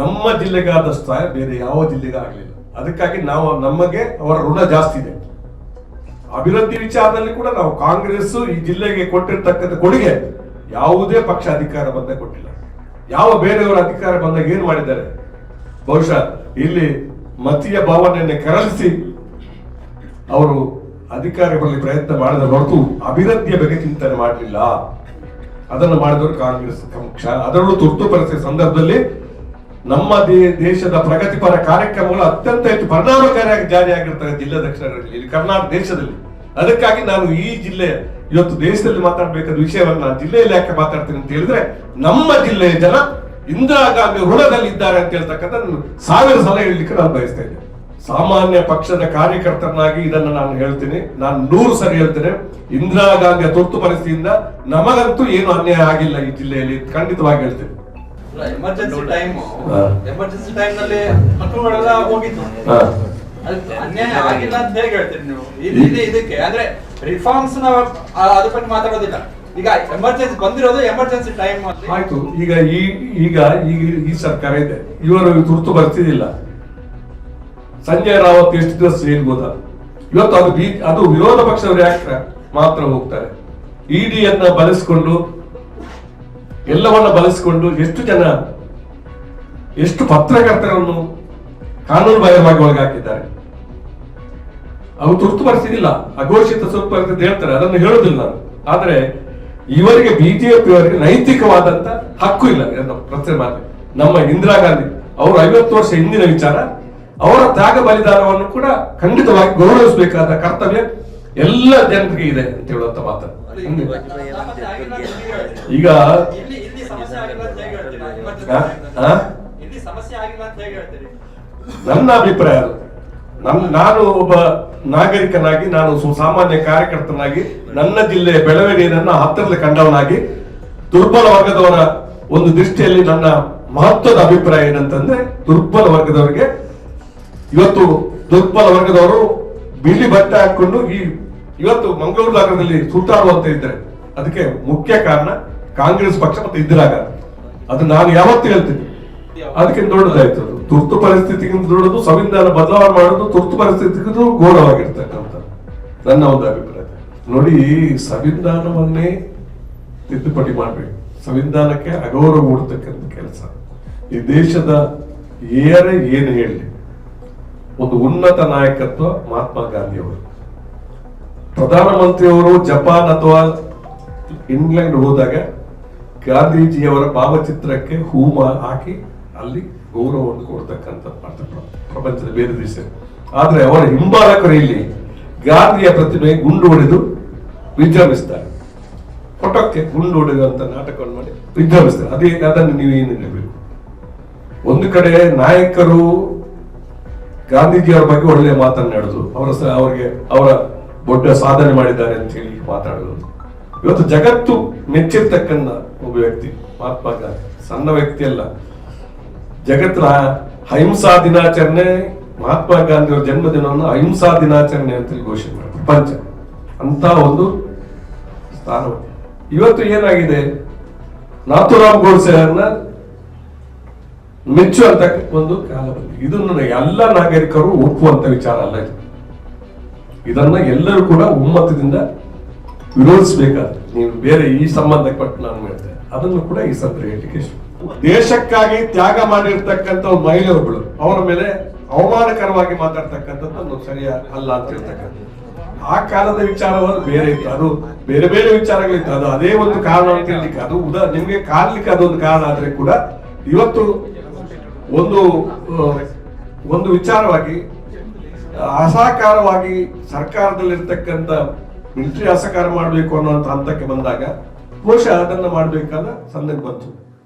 ನಮ್ಮ ಜಿಲ್ಲೆಗಾದ ಸ್ಥಾಯ ಬೇರೆ ಯಾವ ಜಿಲ್ಲೆಗೆ ಆಗಲಿಲ್ಲ. ಅದಕ್ಕಾಗಿ ನಾವು ನಮಗೆ ಅವರ ಋಣ ಜಾಸ್ತಿ ಇದೆ. ಅಭಿವೃದ್ಧಿ ವಿಚಾರದಲ್ಲಿ ಕೂಡ ನಾವು ಕಾಂಗ್ರೆಸ್ ಈ ಜಿಲ್ಲೆಗೆ ಕೊಟ್ಟಿರ್ತಕ್ಕಂಥ ಕೊಡುಗೆ ಯಾವುದೇ ಪಕ್ಷ ಅಧಿಕಾರ ಬಂದ ಕೊಟ್ಟಿಲ್ಲ. ಯಾವ ಬೇರೆಯವರ ಅಧಿಕಾರ ಬಂದಾಗ ಏನ್ ಮಾಡಿದ್ದಾರೆ? ಬಹುಶಃ ಇಲ್ಲಿ ಮತೀಯ ಭಾವನೆಯನ್ನು ಕೆರಳಿಸಿ ಅವರು ಅಧಿಕಾರ ಬರಲಿ ಪ್ರಯತ್ನ ಮಾಡಿದ ಹೊರತು ಅಭಿವೃದ್ಧಿಯ ಬಗ್ಗೆ ಚಿಂತನೆ ಮಾಡಲಿಲ್ಲ. ಅದನ್ನು ಮಾಡಿದವರು ಕಾಂಗ್ರೆಸ್ ಪಕ್ಷ ಅದರಲ್ಲೂ ತುರ್ತು ಪರಿಸ್ಥಿತಿ ಸಂದರ್ಭದಲ್ಲಿ ನಮ್ಮ ದೇಶದ ಪ್ರಗತಿಪರ ಕಾರ್ಯಕ್ರಮಗಳು ಅತ್ಯಂತ ಹೆಚ್ಚು ಪರಿಣಾಮಕಾರಿಯಾಗಿ ಜಾರಿಯಾಗಿರ್ತವೆ ಜಿಲ್ಲಾ ದಕ್ಷಿಣದಲ್ಲಿ ಇಲ್ಲಿ ಕರ್ನಾಟಕ ದೇಶದಲ್ಲಿ. ಅದಕ್ಕಾಗಿ ನಾನು ಈ ಜಿಲ್ಲೆ, ಇವತ್ತು ದೇಶದಲ್ಲಿ ಮಾತಾಡಬೇಕಾದ ವಿಷಯವನ್ನ ಜಿಲ್ಲೆ ಜಿಲ್ಲೆಯಲ್ಲಿ ಯಾಕೆ ಮಾತಾಡ್ತೀನಿ ಅಂತ ಹೇಳಿದ್ರೆ, ನಮ್ಮ ಜಿಲ್ಲೆಯ ಜನ ಇಂದಿರಾ ಗಾಂಧಿ ಋಣದಲ್ಲಿ ಇದ್ದಾರೆ ಅಂತ ಹೇಳ್ತಕ್ಕಂಥ ಸಾವಿರ ಸಲ ಹೇಳಲಿಕ್ಕೆ ನಾನು ಬಯಸ್ತಾ ಸಾಮಾನ್ಯ ಪಕ್ಷದ ಕಾರ್ಯಕರ್ತನಾಗಿ ಇದನ್ನು ನಾನು ಹೇಳ್ತೀನಿ. ನಾನು ನೂರು ಸರಿ ಹೇಳ್ತೇನೆ, ಇಂದಿರಾ ಗಾಂಧಿಯ ತುರ್ತು ಪರಿಸ್ಥಿತಿಯಿಂದ ನಮಗಂತೂ ಏನು ಅನ್ಯಾಯ ಆಗಿಲ್ಲ ಈ ಜಿಲ್ಲೆಯಲ್ಲಿ, ಖಂಡಿತವಾಗಿ ಹೇಳ್ತೇನೆ. Emergency time. ಎಮರ್ಜೆನ್ಸಿ ಟೈಮ್ನಲ್ಲಿ ಮಕ್ಕಳುಗಳೆಲ್ಲ ಹೋಗಿತ್ತು ಹಾ. ಅನ್ಯಾಯ ಆಗಿಲ್ಲ ಅಂತ ಹೇಗೆ ಹೇಳ್ತೀರಿ ನೀವು. ಇಲ್ಲಿ ಇದಕ್ಕೆ ಅಂದ್ರೆ ರಿಫಾರ್ಮ್ಸ್ನ ಆ- ಅದ್ರ ಬಗ್ಗೆ ಮಾತಾಡೋದಿಲ್ಲ. ಈಗ ಎಮರ್ಜೆನ್ಸಿ ಬಂದಿರೋದು ಎಮರ್ಜೆನ್ಸಿ ಟೈಮ್ ಆಯ್ತು ಈಗ ಈ ಈಗ ಈಗ ಈ ಸರ್ಕಾರ ಇದೆ. ಇವರು ತುರ್ತು ಬರ್ತಿದ್ದಿಲ್ಲ ಸಂಜಯ್ ರಾವತ್ ಎಷ್ಟು ದಿವಸ ಜೈಲ್ಗೋದ ಇವತ್ತು ಅದು ಬಿ ಅದು ವಿರೋಧ ಪಕ್ಷದವರು ಯಾಕೆ ಮಾತ್ರ ಹೋಗ್ತಾರೆ. ಇಡಿಯನ್ನ ಬಳಸಿಕೊಂಡು ಎಲ್ಲವನ್ನ ಬಳಸಿಕೊಂಡು ಎಷ್ಟು ಜನ, ಎಷ್ಟು ಪತ್ರಕರ್ತರನ್ನು ಕಾನೂನು ಬಾಹಿರವಾಗಿ ಒಳಗಾಕಿದ್ದಾರೆ. ಅವು ತುರ್ತು ಪರಿಸ್ಥಿತಿಲ್ಲ ಅಘೋಷಿತ ಸ್ವಲ್ಪ ಹೇಳ್ತಾರೆ, ಅದನ್ನು ಹೇಳುದಿಲ್ಲ ಆದ್ರೆ ಇವರಿಗೆ ಬಿಜೆಪಿ ಅವರಿಗೆ ನೈತಿಕವಾದಂತ ಹಕ್ಕು ಇಲ್ಲ ಪ್ರಶ್ನೆ ಮಾಡಿ ನಮ್ಮ ಇಂದಿರಾ ಗಾಂಧಿ, ಅವರು ಐವತ್ತು ವರ್ಷ ಹಿಂದಿನ ವಿಚಾರ, ಅವರ ತ್ಯಾಗ ಬಲಿದಾನವನ್ನು ಕೂಡ ಖಂಡಿತವಾಗಿ ಗೌರವಿಸಬೇಕಾದ ಕರ್ತವ್ಯ ಎಲ್ಲ ಜನರಿಗೆ ಇದೆ ಅಂತ ಹೇಳುವಂತ ಮಾತು? ಈಗ ನನ್ನ ಅಭಿಪ್ರಾಯ ಅದು. ನನ್ ನಾನು ಒಬ್ಬ ನಾಗರಿಕನಾಗಿ, ನಾನು ಸು- ಸಾಮಾನ್ಯ ಕಾರ್ಯಕರ್ತನಾಗಿ, ನನ್ನ ಜಿಲ್ಲೆಯ ಬೆಳವಣಿಗೆಯನ್ನು ಹತ್ತಿರದಲ್ಲಿ ಕಂಡವನಾಗಿ, ದುರ್ಬಲ ವರ್ಗದವರ ಒಂದು ದೃಷ್ಟಿಯಲ್ಲಿ ನನ್ನ ಮಹತ್ವದ ಅಭಿಪ್ರಾಯ ಏನಂತಂದ್ರೆ, ದುರ್ಬಲ ವರ್ಗದವರಿಗೆ ಇವತ್ತು ದುರ್ಬಲ ವರ್ಗದವರು ಬಿಳಿ ಬಟ್ಟೆ ಹಾಕೊಂಡು ಈ ಇವತ್ತು ಮಂಗಳೂರು ನಗರದಲ್ಲಿ ಸುತ್ತಾಡುವಂತ ಇದ್ದಾರೆ ಅದಕ್ಕೆ ಮುಖ್ಯ ಕಾರಣ ಕಾಂಗ್ರೆಸ್ ಪಕ್ಷ ಮತ್ತು ಇದ್ದಿರಾಗ ಅದು ನಾನು ಯಾವತ್ತೂ ಹೇಳ್ತೀನಿ. ಅದಕ್ಕೆ ದೊಡ್ಡದಾಯ್ತು ಅದು. ತುರ್ತು ಪರಿಸ್ಥಿತಿಗಿಂತ ದೊಡ್ಡದು, ಸಂವಿಧಾನ ಬದಲಾವಣೆ ಮಾಡೋದು ತುರ್ತು ಪರಿಸ್ಥಿತಿಗಿಂತ ಘೋರವಾಗಿರ್ತಕ್ಕಂಥ ನನ್ನ ಒಂದು ಅಭಿಪ್ರಾಯ. ನೋಡಿ, ಸಂವಿಧಾನವನ್ನೇ ತಿದ್ದುಪಡಿ ಮಾಡಬೇಕು. ಸಂವಿಧಾನಕ್ಕೆ ಅಗೌರವ ಮೂಡತಕ್ಕಂಥ ಕೆಲಸ. ಈ ದೇಶದ ಏರೆ ಏನು ಹೇಳಿ? ಒಂದು ಉನ್ನತ ನಾಯಕತ್ವ ಮಹಾತ್ಮ ಗಾಂಧಿ ಅವರು. ಪ್ರಧಾನಮಂತ್ರಿಯವರು ಜಪಾನ್ ಅಥವಾ ಇಂಗ್ಲೆಂಡ್ ಹೋದಾಗ ಗಾಂಧೀಜಿಯವರ ಭಾವಚಿತ್ರಕ್ಕೆ ಹೂಮ ಹಾಕಿ ಅಲ್ಲಿ ಗೌರವವನ್ನು ಕೊಡ್ತಕ್ಕಂಥ ಪ್ರಪಂಚದ ಬೇರೆ ದೇಶ. ಆದರೆ ಅವರ ಹಿಂಬಾಲಕರು ಇಲ್ಲಿ ಗಾಂಧಿಯ ಪ್ರತಿಮೆ ಗುಂಡು ಹೊಡೆದು ವಿಜೃಂಭಿಸ್ತಾರೆ. ಫೋಟೋಕ್ಕೆ ಗುಂಡು ಹೊಡೆಯುವಂತ ನಾಟಕವನ್ನು ಮಾಡಿ ವಿಜೃಂಭಿಸ್ತಾರೆ. ಅದೇ ಅದನ್ನು ನೀವು ಏನು ಹೇಳಬೇಕು? ಒಂದು ಕಡೆ ನಾಯಕರು ಗಾಂಧೀಜಿಯವರ ಬಗ್ಗೆ ಒಳ್ಳೆಯ ಮಾತನ್ನಾಡುದು ಅವರ ಅವರಿಗೆ ಅವರ ದೊಡ್ಡ ಸಾಧನೆ ಮಾಡಿದ್ದಾರೆ ಅಂತ ಹೇಳಿ ಮಾತಾಡೋದು. ಇವತ್ತು ಜಗತ್ತು ಮೆಚ್ಚಿರ್ತಕ್ಕಂಥ ಒಬ್ಬ ವ್ಯಕ್ತಿ, ಮಹಾತ್ಮ ಗಾಂಧಿ. ಸಣ್ಣ ವ್ಯಕ್ತಿ ಅಲ್ಲ. ಜಗತ್ತಿನ ಅಹಿಂಸಾ ದಿನಾಚರಣೆ, ಮಹಾತ್ಮ ಗಾಂಧಿ ಅವರ ಜನ್ಮದಿನವನ್ನು ಅಹಿಂಸಾ ದಿನಾಚರಣೆ ಅಂತ ಘೋಷಣೆ ಮಾಡಿ ಪ್ರಪಂಚ ಅಂತ ಒಂದು ಸ್ಥಾನ ಇವತ್ತು ಏನಾಗಿದೆ? ನಾಥುರಾಮ್ ಗೋಡ್ಸೆಯನ್ನ ಮೆಚ್ಚುವಂತ ಒಂದು ಕಾಲ ಬಂದಿದೆ. ಇದನ್ನು ಎಲ್ಲ ನಾಗರಿಕರು ಒಪ್ಪುವಂತ ವಿಚಾರ ಅಲ್ಲ ಇದು. ಇದನ್ನ ಎಲ್ಲರೂ ಕೂಡ ಒಮ್ಮತದಿಂದ ವಿರೋಧಿಸಬೇಕಾದ ನೀವು ಬೇರೆ ಈ ಸಂಬಂಧಪಟ್ಟು ನಾನು ಹೇಳ್ತೇನೆ. ಅದನ್ನು ಕೂಡ ಈ ಸಂದರ್ಭ ಹೇಳಲಿಕ್ಕೆ ದೇಶಕ್ಕಾಗಿ ತ್ಯಾಗ ಮಾಡಿರ್ತಕ್ಕಂಥ ಮಹಿಳೆಯರುಗಳು, ಅವರ ಮೇಲೆ ಅವಮಾನಕರವಾಗಿ ಮಾತಾಡ್ತಕ್ಕಂಥದ್ದು ಸರಿಯ ಅಲ್ಲ ಅಂತ ಹೇಳ್ತಕ್ಕಂಥದ್ದು. ಆ ಕಾಲದ ವಿಚಾರವನ್ನು ಬೇರೆ ಇತ್ತು. ಅದು ಬೇರೆ ಬೇರೆ ವಿಚಾರಗಳಿತ್ತು. ಅದು ಅದೇ ಒಂದು ಕಾರಣ ಅಂತ ಹೇಳಲಿಕ್ಕೆ ಅದು ಉದಾ ನಿಮ್ಗೆ ಕಾಡ್ಲಿಕ್ಕೆ ಅದೊಂದು ಕಾರಣ ಆದ್ರೆ ಕೂಡ ಇವತ್ತು ಒಂದು ಒಂದು ವಿಚಾರವಾಗಿ ಅಸಹಕಾರವಾಗಿ ಸರ್ಕಾರದಲ್ಲಿರ್ತಕ್ಕಂಥ ಮಿಲಿಟರಿ ಅಸಹಕಾರ ಮಾಡಬೇಕು ಅನ್ನೋ ಹಂತಕ್ಕೆ ಬಂದಾಗ ಬಹುಶಃ ಅದನ್ನು ಮಾಡಬೇಕಾದ ಸಂದರ್ಭ ಬಂತು.